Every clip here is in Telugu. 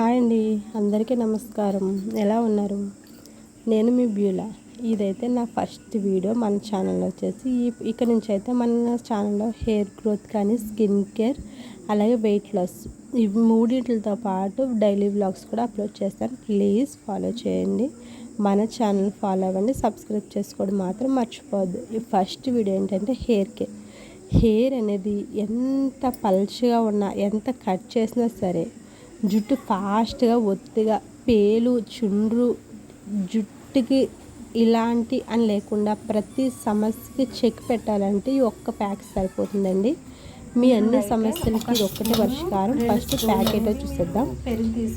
హాయ్ అండి. అందరికీ నమస్కారం. ఎలా ఉన్నారు? నేను మీ బ్యూలా. ఇదైతే నా ఫస్ట్ వీడియో మన ఛానల్లో వచ్చేసి ఇక్కడ నుంచి అయితే మన ఛానల్లో హెయిర్ గ్రోత్ కానీ స్కిన్ కేర్ అలాగే వెయిట్ లాస్ ఇవి మూడింటితో పాటు డైలీ బ్లాగ్స్ కూడా అప్లోడ్ చేస్తాను. ప్లీజ్ ఫాలో చేయండి. మన ఛానల్ ఫాలో అవ్వండి. సబ్స్క్రైబ్ చేసుకోవడం మాత్రం మర్చిపోవద్దు. ఈ ఫస్ట్ వీడియో ఏంటంటే హెయిర్ కేర్. హెయిర్ అనేది ఎంత పల్చగా ఉన్నా ఎంత కట్ చేసినా సరే జుట్టు ఫాస్ట్గా ఒత్తిగా పేలు చుండ్రు జుట్టుకి ఇలాంటి అని లేకుండా ప్రతి సమస్యకి చెక్ పెట్టాలంటే ఈ ఒక్క ప్యాక్ సరిపోతుందండి. మీ అన్ని సమస్యలకి ఇది ఒక్కటే పరిష్కారం. ఫస్ట్ ప్యాకెట్ చూసేద్దాం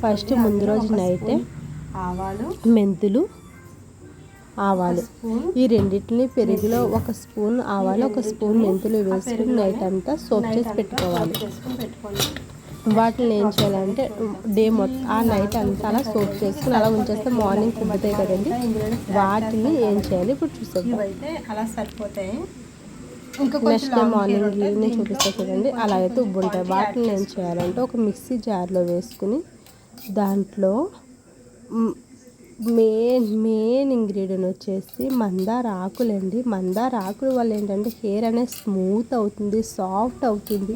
ఫస్ట్ ముందు రోజు నైటే ఆవాలు మెంతులు ఆవాలు. ఈ రెండింటిని పెరుగులో ఒక స్పూన్ ఆవాలు ఒక స్పూన్ మెంతులు వేసుకుని నైట్ అంతా సోప్ చేసి పెట్టుకోవాలి. వాటిని ఏం చేయాలంటే డే మొత్తం ఆ నైట్ అంతా అలా సోప్ చేసుకుని అలా ఉంచేస్తే మార్నింగ్ కుబ్బుతాయి కదండి. వాటిని ఏం చేయాలి? ఇప్పుడు చూసేద్దాం. అలా సరిపోతాయి. నెక్స్ట్ డే మార్నింగ్ ఈవినింగ్ చూపిస్తే చూడండి. అలా అయితే ఉబ్బు ఉంటాయి వాటిని ఏం చేయాలంటే ఒక మిక్సీ జార్లో వేసుకుని దాంట్లో మెయిన్ మెయిన్ ఇంగ్రీడియంట్ వచ్చేసి మందార ఆకులండి. మందార ఆకుల వల్ల ఏంటంటే హెయిర్ అనేది స్మూత్ అవుతుంది సాఫ్ట్ అవుతుంది.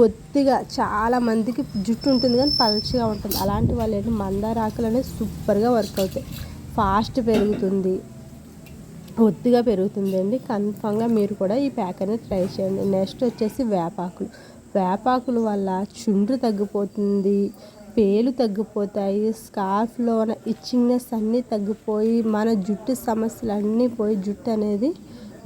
బొత్తిగా చాలా మందికి జుట్టు ఉంటుంది కానీ పలుచగా ఉంటుంది. అలాంటి వాళ్ళు ఏంటి మందార ఆకులు అనేది సూపర్గా వర్క్ అవుతాయి. ఫాస్ట్ పెరుగుతుంది. ఒత్తిగా పెరుగుతుందండి కన్ఫామ్గా మీరు కూడా ఈ ప్యాక్ అనేది ట్రై చేయండి. నెక్స్ట్ వచ్చేసి వేపాకులు. వేపాకుల వల్ల చుండ్రు తగ్గిపోతుంది పేలు తగ్గిపోతాయి స్కార్ఫ్లో ఇచ్చింగ్నెస్ అన్నీ తగ్గిపోయి మన జుట్టు సమస్యలు అన్నీ పోయి జుట్టు అనేది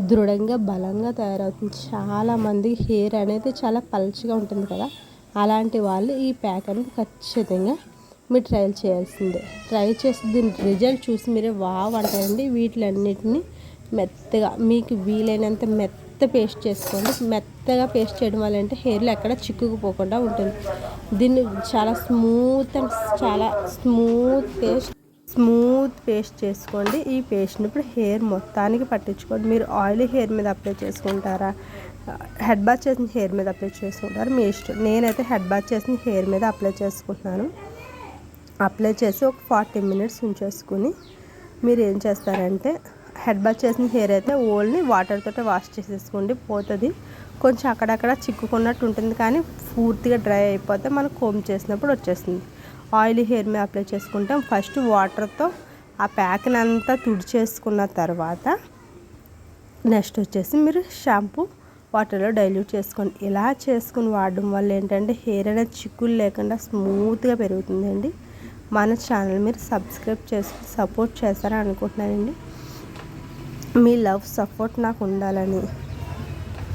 దృఢంగా బలంగా తయారవుతుంది. చాలామంది హెయిర్ అనేది చాలా పల్చగా ఉంటుంది కదా. అలాంటి వాళ్ళు ఈ ప్యాక్ అనేది ఖచ్చితంగా మీరు ట్రయల్ చేయాల్సిందే. ట్రై చేసి దీని రిజల్ట్ చూసి మీరే వావ్ అంటారండి. వీటిలన్నిటిని మెత్తగా మీకు వీలైనంత మెత్త పేస్ట్ చేసుకోండి. మెత్తగా పేస్ట్ చేయడం వల్ల అంటే హెయిర్లో ఎక్కడ చిక్కుకుపోకుండా ఉంటుంది. దీన్ని చాలా స్మూత్ అండ్ చాలా స్మూత్ పేస్ట్ స్మూత్ పేస్ట్ చేసుకోండి. ఈ పేస్ట్ని ఇప్పుడు హెయిర్ మొత్తానికి పట్టించుకోండి. మీరు ఆయిలీ హెయిర్ మీద అప్లై చేసుకుంటారా? హెడ్ బాత్ చేసిన హెయిర్ మీద అప్లై చేసుకుంటారు? మీ ఇష్టం. నేనైతే హెడ్ బాత్ చేసిన హెయిర్ మీద అప్లై చేసుకుంటున్నాను. అప్లై చేసి ఒక ఫార్టీ మినిట్స్ ఉంచేసుకుని మీరు ఏం చేస్తారంటే హెడ్ బాత్ చేసిన హెయిర్ అయితే ఓన్లీ వాటర్తో వాష్ చేసేసుకోండి. పోతుంది. కొంచెం అక్కడక్కడ చిక్కుకున్నట్టు ఉంటుంది కానీ పూర్తిగా డ్రై అయిపోతే మనం కోమ్ చేసినప్పుడు వచ్చేస్తుంది. ఆయిల్ హెయిర్ మీద అప్లై చేసుకుంటాం. ఫస్ట్ వాటర్తో ఆ ప్యాక్ని అంతా తుడిచేసుకున్న తర్వాత నెక్స్ట్ వచ్చేసి మీరు షాంపూ వాటర్లో డైల్యూట్ చేసుకోండి ఇలా చేసుకుని వాడడం వల్ల ఏంటంటే హెయిర్ అనేది చిక్కులు లేకుండా స్మూత్గా పెరుగుతుందండి. మన ఛానల్ మీరు సబ్స్క్రైబ్ చేసుకుని సపోర్ట్ చేస్తారని అనుకుంటున్నానండి. మీ లవ్ సపోర్ట్ నాకు ఉండాలని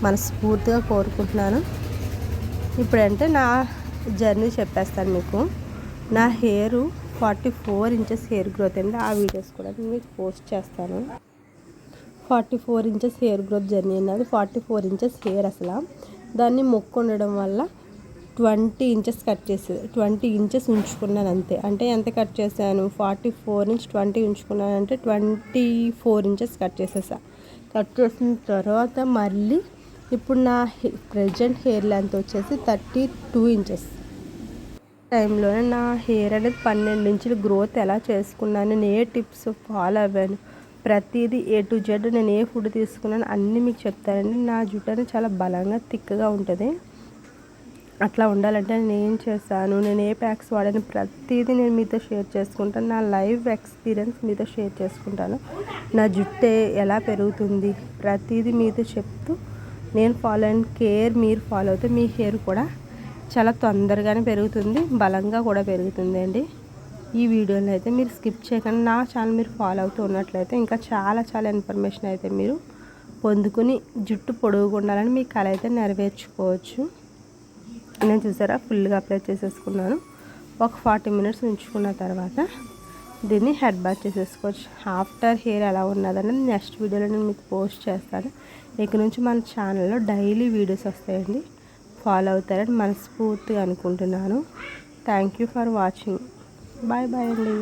మనస్ఫూర్తిగా కోరుకుంటున్నాను. ఇప్పుడంటే నా జర్నీ చెప్పేస్తాను మీకు. నా hair forty four inches hair growth అండి. ఆ వీడియోస్ కూడా నేను మీకు పోస్ట్ చేస్తాను. Forty four inches hair growth journey అన్నది ఫార్టీ ఫోర్ ఇంచెస్ హెయిర్ అసలు. దాన్ని మొక్కు ఉండడం వల్ల ట్వంటీ ఇంచెస్ కట్ చేసేది. ట్వంటీ ఇంచెస్ ఉంచుకున్నాను అంతే. అంటే ఎంత కట్ చేశాను? ఫార్టీ ఫోర్ నుంచి ట్వంటీ ఉంచుకున్నాను అంటే ట్వంటీ ఫోర్ ఇంచెస్ కట్ చేసేసా. కట్ చేసిన తర్వాత మళ్ళీ ఇప్పుడు నా ప్రజెంట్ హెయిర్ లెంత్ వచ్చేసి థర్టీ టూ ఇంచెస్. టైంలోనే నా హెయిర్ అనేది పన్నెండు ఇంచులు గ్రోత్ ఎలా చేసుకున్నాను నేను ఏ టిప్స్ ఫాలో అవ్వాను ప్రతిదీ ఏ టు జెడ్ నేను ఏ ఫుడ్ తీసుకున్నాను అన్నీ మీకు చెప్తానండి. నా జుట్టు అనేది చాలా బలంగా థిక్గా ఉంటుంది. అట్లా ఉండాలంటే నేను ఏం చేశాను నేను ఏ ప్యాక్స్ వాడాను ప్రతిదీ నేను మీతో షేర్ చేసుకుంటాను. నా లైవ్ ఎక్స్పీరియన్స్ మీతో షేర్ చేసుకుంటాను. నా జుట్టే ఎలా పెరుగుతుంది ప్రతిదీ మీతో చెప్తూ నేను ఫాలో అయిన కేర్ మీరు ఫాలో అవుతే మీ హెయిర్ కూడా చాలా తొందరగానే పెరుగుతుంది బలంగా కూడా పెరుగుతుంది అండి ఈ వీడియోని అయితే మీరు స్కిప్ చేయకుండా నా ఛానల్ మీరు ఫాలో అవుతూ ఉన్నట్లయితే ఇంకా చాలా చాలా ఇన్ఫర్మేషన్ అయితే మీరు పొందుకుని జుట్టు పొడుగుగా ఉండాలని మీ కళ అయితే నెరవేర్చుకోవచ్చు. నేను చూసారా? ఫుల్గా అప్లై చేసేసుకున్నాను. ఒక ఫార్టీ మినిట్స్ ఉంచుకున్న తర్వాత దీన్ని హెడ్ బాత్ చేసేసుకోవచ్చు. ఆఫ్టర్ హెయిర్ ఎలా ఉన్నదనేది నెక్స్ట్ వీడియోలో నేను మీకు పోస్ట్ చేస్తాను. ఇక నుంచి మన ఛానల్లో డైలీ వీడియోస్ వస్తాయండి. ఫాలో అవుతారని మనస్ఫూర్తిగా అనుకుంటున్నాను. Thank you for watching bye bye అండి